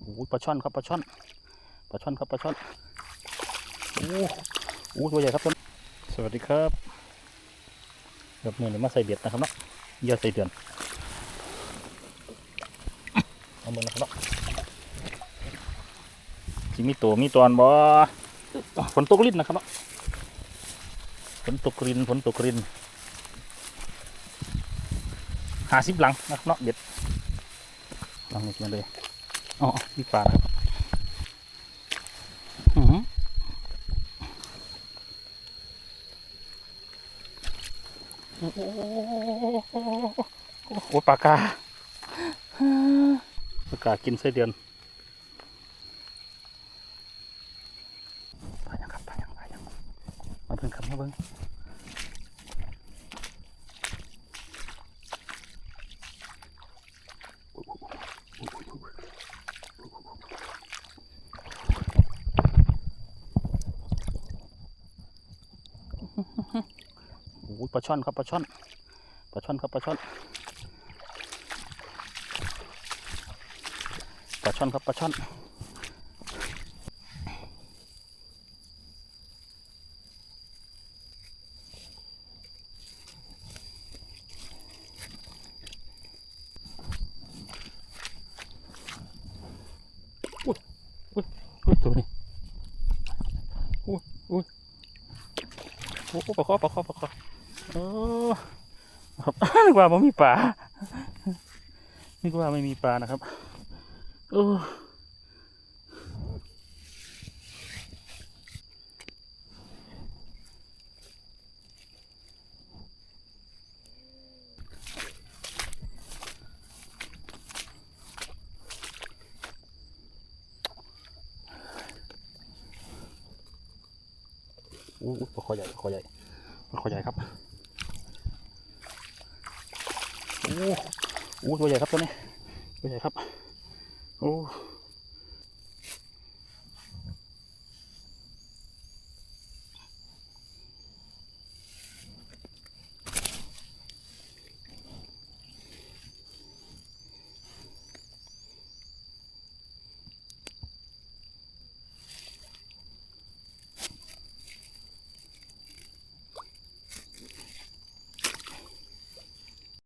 โอ้ปลาช่อนครับปลาช่อนปลาช่อนครับปลาช่อนโอ้โหตัวใหญ่ครับสวัสดีครับกับมือนี้มาใส่เบ็ดนะครับเนาะเหยื่อใส่เดือนเอามือนะครับเนาะสิมีตัวมีตอนบ่ฝนตกลิ้นนะครับเนาะฝนตกรินฝนตกรินหาสิบหลังนะครับเนาะเบ็ด ลังนี้มาเลยอ๋อมีปลาโอ้โหปลากาปลากากินไส้เดือนไปยังครับไปยังไปยังมาเบิ่งครับมาเบิ่ง โอ้โหปลาช่อนครับปลาช่อนปลาช่อนครับปลาช่อนปลาช่อนครับปลาช่อนอุ้ยอุ้ยอุ้ยตัวนี้อุ้ยอุ้ย โอ้ประคอประคอประคอโอ้ครับนึกว่าไม่มีปลานึกว่าไม่มีปลานะครับ โอ้ อู้ปลาคอใหญ่ปลาคอใหญ่ปลาคอใหญ่ครับอู้อู้ตัวใหญ่ครับตัวนี้ตัวใหญ่ครับโอ้